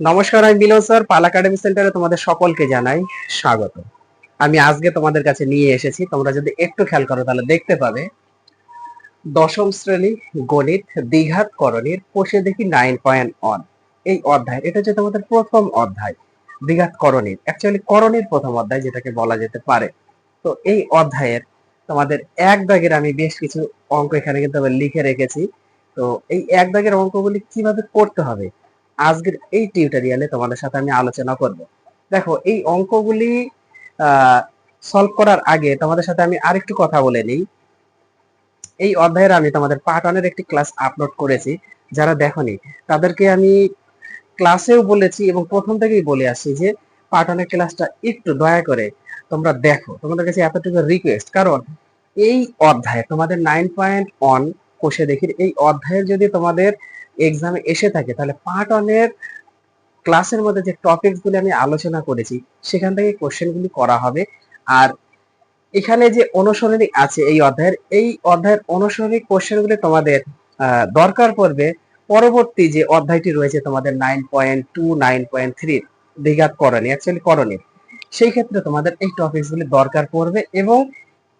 নমস্কার, আমি below sir, পাল academy সেন্টারে তোমাদের সকলকে জানাই স্বাগত। আমি আজকে তোমাদের কাছে নিয়ে এসেছি, তোমরা যদি একটু খেয়াল করো তাহলে দেখতে পাবে। দশম শ্রেণি গণিত দ্বিঘাত করণীর কোষে দেখি নাইন পয়েন্ট ওয়ান এই অধ্যায়, এটা হচ্ছে তোমাদের প্রথম অধ্যায়, দ্বিঘাত করণীর। অ্যাকচুয়ালি করণীর প্রথম অধ্যায় যেটাকে বলা যেতে পারে। তো এই অধ্যায়ের তোমাদের এক দাগের আমি বেশ কিছু অঙ্ক এখানে কিন্তু লিখে রেখেছি। তো এই এক দাগের অঙ্কগুলি কীভাবে করতে হবে? আজকের এই টিউটোরিয়ালে তোমাদের সাথে আমি আলোচনা করব। দেখো, এই অঙ্কগুলি সলভ করার আগে তোমাদের সাথে আমি আরেকটু কথা বলে নিই। এই অধ্যায়ের আমি তোমাদের পার্ট ওয়ানের একটি ক্লাস আপলোড করেছি। যারা দেখনি, তাদেরকে আমি ক্লাসেও বলেছি এবং প্রথম থেকেই বলে আসছি যে পার্ট ওয়ানের ক্লাসটা একটু দয়া করে তোমরা দেখো। তোমাদের কাছে এতটুকু রিকোয়েস্ট কারণ এই অধ্যায়ে তোমাদের নাইন পয়েন্ট ওয়ান কোষে দেখি, এই অধ্যায়ের যদি তোমাদের এক্সামে এসে থাকে, তাহলে পার্ট ওয়ানের ক্লাসের মধ্যে যে টপিকস গুলি আমি আলোচনা করেছি, সেখান থেকে কোশ্চেনগুলি করা হবে। আর এখানে যে অনুসরণী আছে এই অধ্যায়ের এই অধ্যায়ের অনুসরণী কোশ্চেনগুলি তোমাদের দরকার পড়বে। পরবর্তী যে অধ্যায়টি রয়েছে তোমাদের nine point two nine point three দ্বিঘাত করণী অ্যাকচুয়ালি করণী। সেই ক্ষেত্রে তোমাদের এই টপিকস গুলি দরকার পড়বে এবং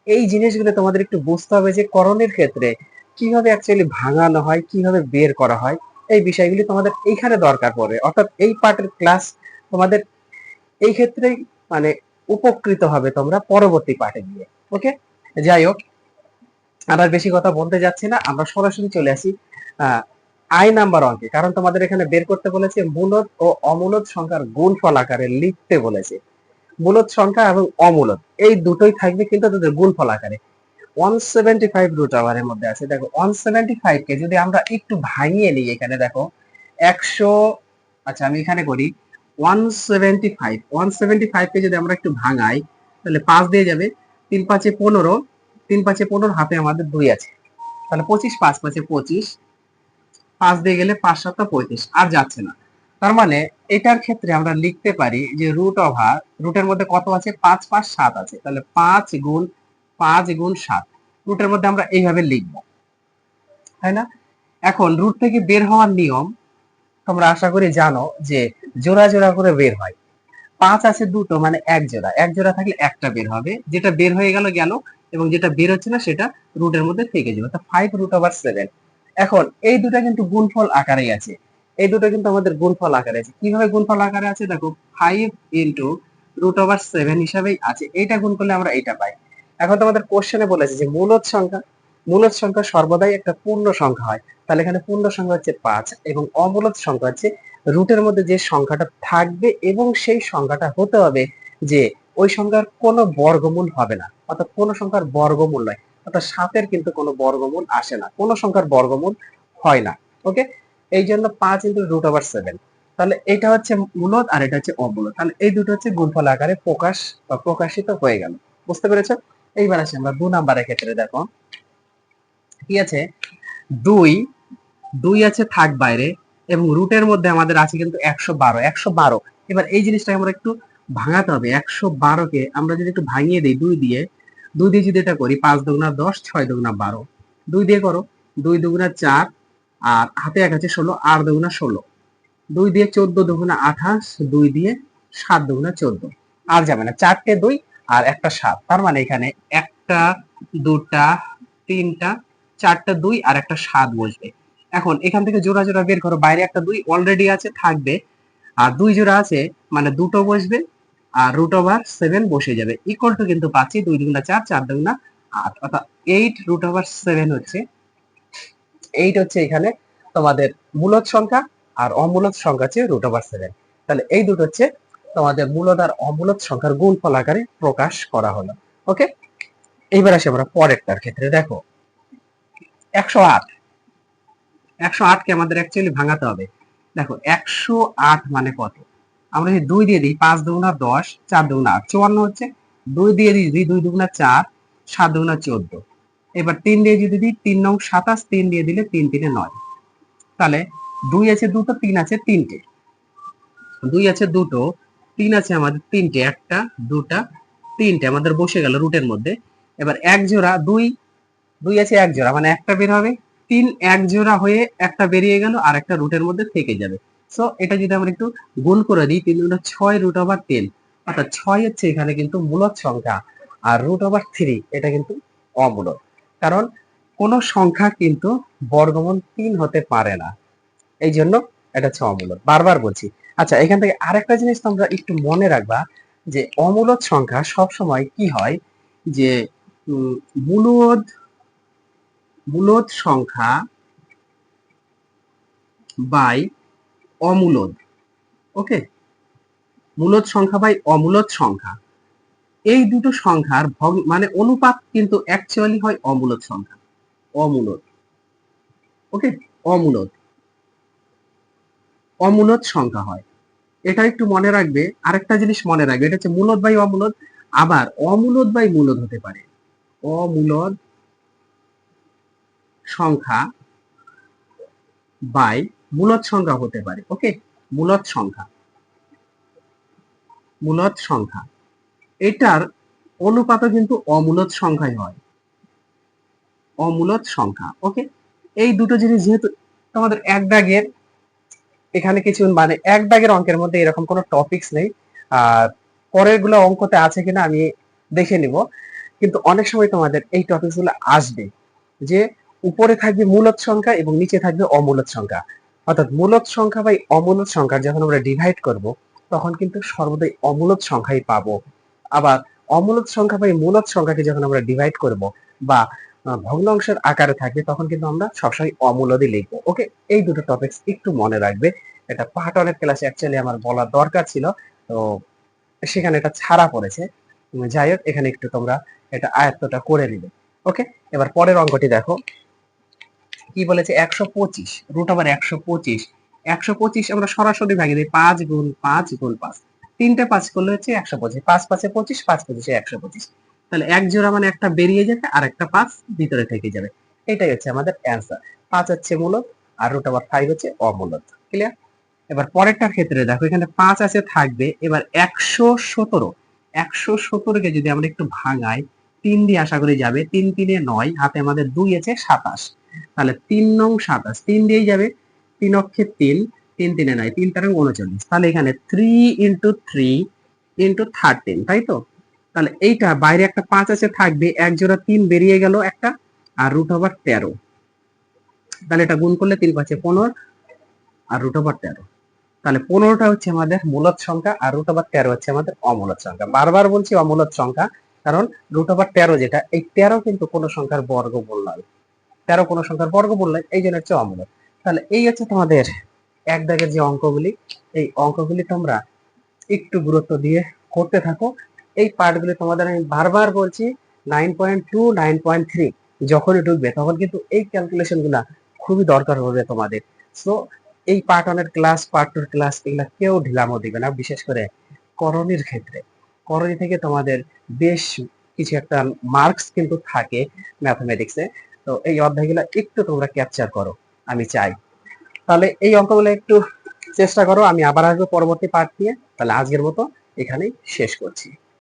এই জিনিসগুলো তোমাদের একটু বুঝতে হবে যে করণের ক্ষেত্রে কীভাবে অ্যাকচুয়ালি ভাঙানো হয়, কীভাবে বের করা হয়, এই বিষয়গুলি তোমাদের এইখানে দরকার পড়ে অর্থাৎ এই পার্টের ক্লাস তোমাদের এই ক্ষেত্রেই মানে উপকৃত হবে তোমরা পরবর্তী পার্টে গিয়ে। ওকে যাই হোক, আর বেশি কথা বলতে যাচ্ছি না, আমরা সরাসরি চলে আসি আই নাম্বার অঙ্কে কারণ তোমাদের এখানে বের করতে বলেছে মূলত ও অমূলত সংখ্যার গুণফল আকারে লিখতে বলেছে। মূলত সংখ্যা এবং অমূলত, এই দুটোই থাকবে কিন্তু তাদের গুণফল আকারে। ওয়ান সেভেন্টি ফাইভ রুট আওয়ারের মধ্যে আছে। দেখো ওয়ান সেভেন্টি ফাইভ কে যদি আমরা একটু ভাঙিয়ে নিই এখানে, দেখো, একশো আচ্ছা আমি এখানে করি one seventy five one seventy five কে যদি আমরা একটু ভাঙাই, তাহলে পাঁচ দিয়ে যাবে, তিন পাঁচে পনেরো, তিন পাঁচে পনেরো হাতে আমাদের দুই আছে। তাহলে পঁচিশ, পাঁচ পাঁচে পঁচিশ, পাঁচ দিয়ে গেলে পাঁচ সাতটা পঁয়ত্রিশ, আর যাচ্ছে না। তার মানে এটার ক্ষেত্রে আমরা লিখতে পারি যে রুট ওভার রুটের মধ্যে কত আছে? পাঁচ পাঁচ, সাত আছে। তাহলে পাঁচ গুণ পাঁচ গুণ সাত। রুটের মধ্যে আমরা এইভাবে লিখব। তাই না? এখন রুট থেকে বের হওয়ার নিয়ম তোমরা আশা করি জানো যে জোড়া জোড়া করে বের হয়। পাঁচ আছে দুটো মানে এক জোড়া। এক জোড়া থাকলে একটা বের হবে। যেটা বের হয়ে গেল গেল এবং যেটা বের হচ্ছে না সেটা রুটের মধ্যে থেকে যাবে। তো ফাইভ রুট ওভার সেভেন এখন এই দুটা কিন্তু গুণফল আকারেই আছে। এই দুটো কিন্তু আমাদের গুণফল আকারে আছে। কীভাবে গুণফল আকারে আছে? দেখো five into root over seven হিসাবেই আছে। এইটা গুণ করলে আমরা এইটা পাই। এখন তোমাদের কোশ্চেনে বলেছে যে মূলত সংখ্যা মূলত সংখ্যা সর্বদাই একটা পূর্ণ সংখ্যা হয়। তাহলে এখানে পূর্ণ সংখ্যা হচ্ছে পাঁচ এবং অমূলত সংখ্যা হচ্ছে রুটের মধ্যে যে সংখ্যাটা থাকবে এবং সেই সংখ্যাটা হতে হবে যে ওই সংখ্যার কোনো বর্গমূল হবে না। অর্থাৎ কোনো সংখ্যার বর্গমূল নয়। অর্থাৎ সাতের কিন্তু কোনো বর্গমূল আসে না। কোনো সংখ্যার বর্গমূল হয় না। ওকে এই জন্য পাঁচ ইন্টু রুট ওভার সেভেন তাহলে এটা হচ্ছে মূলত আর এটা হচ্ছে অমূলত। তাহলে এই দুটো হচ্ছে গুণফল আকারে প্রকাশ বা প্রকাশিত হয়ে গেল। বুঝতে পেরেছ? এইবার আসি আমরা দু নাম্বারের ক্ষেত্রে, দেখো। কি আছে? দুই দুই আছে থাক বাইরে এবং রুটের মধ্যে আমাদের আছে কিন্তু একশো বারো একশো বারো। এবার এই জিনিসটা আমরা একটু ভাঙাতে হবে। একশো বারোকে আমরা যদি একটু ভাঙিয়ে দিই দুই দিয়ে দুই দিয়ে যদি এটা করি, পাঁচ দুগুণা দশ, ছয় দুগুণা বারো। দুই দিয়ে করো, দুই দুগুণা চার আর হাতে এক আছে ষোলো আর দুগুণা ষোলো। দুই দিয়ে চোদ্দ দুগুণা আঠাশ, দুই দিয়ে সাত দুগুণা চোদ্দ। আর যাবে না। চারটে দুই আর একটা সাত। তার মানে এখানে একটা, দুটা, তিনটা, চারটা, দুই আর একটা সাত বসবে। এখন এখান থেকে জোড়া জোড়া বের করো। বাইরে একটা দুই অলরেডি আছে, থাকবে। আর দুই জোড়া আছে মানে দুটো বসবে আর রুট ওভার সেভেন বসে যাবে। ইকুয়াল টু কিন্তু পাচ্ছি দুই দুগুণা চার চার দুগুণা আট। অর্থাৎ এইট রুট ওভার সেভেন হচ্ছে। এইট হচ্ছে এখানে তোমাদের মূলত সংখ্যা আর অমূলত সংখ্যা হচ্ছে রুট ওভার সেভেন তাহলে এই দুটো হচ্ছে তোমাদের মূলত আর অমূলত সংখ্যার গুণফল আকারে প্রকাশ করা হলো। ওকে এইবার আসি আমরা পরেরটার ক্ষেত্রে। দেখো, একশো আট। একশো আটকে আমাদের অ্যাকচুয়ালি ভাঙাতে হবে। দেখো, একশো আট মানে কত? আমরা যদি দুই দিয়ে দিই, পাঁচ দুগুণা দশ, চার দুগুণা আট, চুয়ান্ন হচ্ছে। দুই দিয়ে দুই দুই দুগুণা চার, সাত দুগুণা চোদ্দ। এবার তিন দিয়ে যদি দিই, তিন নং সাতাশ, তিন দিয়ে দিলে তিন তিনে নয়। তাহলে দুই আছে দুটো, তিন আছে তিনটে। দুই আছে দুটো তিন আছে আমাদের তিনটে, একটা, দুটা, তিনটে, আমাদের বসে গেল রুটের মধ্যে। এবার এক জোড়া, দুই দুই আছে এক জোড়া মানে একটা বের হবে। তিন এক জোড়া হয়ে একটা বেরিয়ে গেল, আর একটা রুটের মধ্যে থেকে যাবে। সো এটা যদি আমরা একটু গুণ করে দিই, তিন দুগুণে ছয় রুট ওভার টেন অর্থাৎ ছয় হচ্ছে এখানে কিন্তু মূলত সংখ্যা, আর রুট ওভার থ্রি এটা কিন্তু অমূলক। কারণ কোন সংখ্যা কিন্তু বর্গমূল তিন হতে পারে না। এই জন্য এটা হচ্ছে অমূলক। বারবার বলছি আচ্ছা এখান থেকে আরেকটা জিনিস তোমরা একটু মনে রাখবা যে অমূলক সংখ্যা সব সময় কি হয়? যে মূলদ মূলদ সংখ্যা বাই অমূলদ, ওকে? মূলদ সংখ্যা বাই অমূলদ সংখ্যা। এই দুটো সংখ্যার মানে অনুপাত কিন্তু অ্যাকচুয়ালি হয় অমূলদ সংখ্যা। অমূলদ, ওকে? অমূলদ অমূলদ সংখ্যা হয়। এটা একটু মনে রাখবে, আরেকটা জিনিস মনে রাখবে, এটা হচ্ছে মূলদ বাই অমূলদ, আবার অমূলদ বাই মূলদ হতে পারে। অমূলদ সংখ্যা বাই মূলদ সংখ্যা হতে পারে ওকে মূলদ সংখ্যা। মূলদ সংখ্যা। এটার অনুপাতও কিন্তু অমূলদ সংখ্যাই হয়। অমূলদ সংখ্যা ওকে এই দুটো জিনিস যেহেতু তোমাদের এক দাগের এখানে কিছু মানে এক ব্যাগের অঙ্কের মধ্যে এরকম কোনো টপিকস নেই। আর পরেরগুলো অঙ্কতে আছে কিনা আমি দেখে নিব। কিন্তু অনেক সময় তোমাদের এই টপিকসগুলো আসবে যে উপরে থাকবে মূলদ সংখ্যা এবং নিচে থাকবে অমূলদ সংখ্যা। অর্থাৎ মূলদ সংখ্যা বাই অমূলদ সংখ্যা যখন আমরা ডিভাইড করব, তখন কিন্তু সর্বদাই অমূলদ সংখ্যাই পাবো। আবার অমূলদ সংখ্যা বা মূলদ সংখ্যাকে যখন আমরা ডিভাইড করব বা ভগ্নাংশের আকারে থাকবে তখন কিন্তু আমরা সবসময় অমূলদই লিখব ওকে এই দুটো টপিকস একটু মনে রাখবে। এটা পার্ট অনেক ক্লাসে অ্যাকচুয়ালি আমার বলা দরকার ছিল, তো সেখানে এটা ছাড়া পড়েছে। যাই হোক, এখানে একটু তোমরা এটা আয়ত্তটা করে নিবে ওকে এবার পরের অঙ্কটি দেখো। কি বলেছে? একশো পঁচিশ রুট আবার একশো পঁচিশ। একশো পঁচিশ আমরা সরাসরি ভাগে দিই, পাঁচ গুণ পাঁচ গুণ পাঁচ। তিনটে পাঁচ করলে হচ্ছে একশো পঁচিশ, পাঁচ পাঁচে পঁচিশ, পাঁচ পঁচিশে একশো পঁচিশ। তাহলে এক জোড়া মানে একটা বেরিয়ে যাবে, আর একটা পাঁচ ভিতরে থেকে যাবে। এটাই হচ্ছে আমাদের অ্যান্সার পাঁচ হচ্ছে মূলত, আর রুট আবার ফাইভ হচ্ছে অমূলত। ক্লিয়ার এবার পরেরটার ক্ষেত্রে দেখো, এখানে পাঁচ আছে, থাকবে। এবার একশো সতেরো। একশো সতেরোকে যদি আমরা একটু ভাঙাই, তিন দিয়ে আশা করি যাবে, তিন তিনে নয়, হাতে আমাদের দুই আছে, সাতাশ। তাহলে তিন নং সাতাশ, তিন দিয়েই যাবে। তিন অক্ষে তিন তিন তিনে নয়, তিন তার উনচল্লিশ। তাহলে এখানে three into three into thirteen তাই তো? তাহলে এইটা বাইরে একটা পাঁচ আছে, থাকবে, এক জোড়া তিন বেরিয়ে গেল একটা, আর রুট ওভার তেরো। তাহলে এটা গুণ করলে তিন পাঁচে পনেরো, আর রুট ওভার তেরো। তাহলে পনেরোটা হচ্ছে আমাদের মূলত সংখ্যা, আর রুট ওভার তেরো হচ্ছে আমাদের অমূলত সংখ্যা। বারবার বলছি অমূলত সংখ্যা, কারণ রুট ওভার তেরো যেটা, এই তেরো কিন্তু কোনো সংখ্যার বর্গমূল নয়। তেরো কোনো সংখ্যার বর্গমূল নয়, এই জন্য হচ্ছে অমূলত। তাহলে এই হচ্ছে তোমাদের এক দাগের যে অঙ্কগুলি, এই অঙ্কগুলি তোমরা একটু গুরুত্ব দিয়ে করতে থাকো। এই পার্টগুলি তোমাদের আমি বারবার বলছি nine point two nine point three যখনই ঢুকবে তখন কিন্তু এই ক্যালকুলেশনগুলা খুবই দরকার হবে তোমাদের। সো এই পার্ট ওয়ানের ক্লাস পার্ট টুর ক্লাস এগুলা কেউ ঢিলামো দিবে না, বিশেষ করে করণীর ক্ষেত্রে। করণী থেকে তোমাদের বেশ কিছু একটা মার্কস কিন্তু থাকে ম্যাথমেটিক্সে তো এই অধ্যায়গুলো একটু তোমরা ক্যাপচার করো, আমি চাই। তাহলে এই অঙ্কগুলো একটু চেষ্টা করো, আমি আবার আসব পরবর্তী পার্ট নিয়ে। তাহলে আজকের মতো এখানেই শেষ করছি।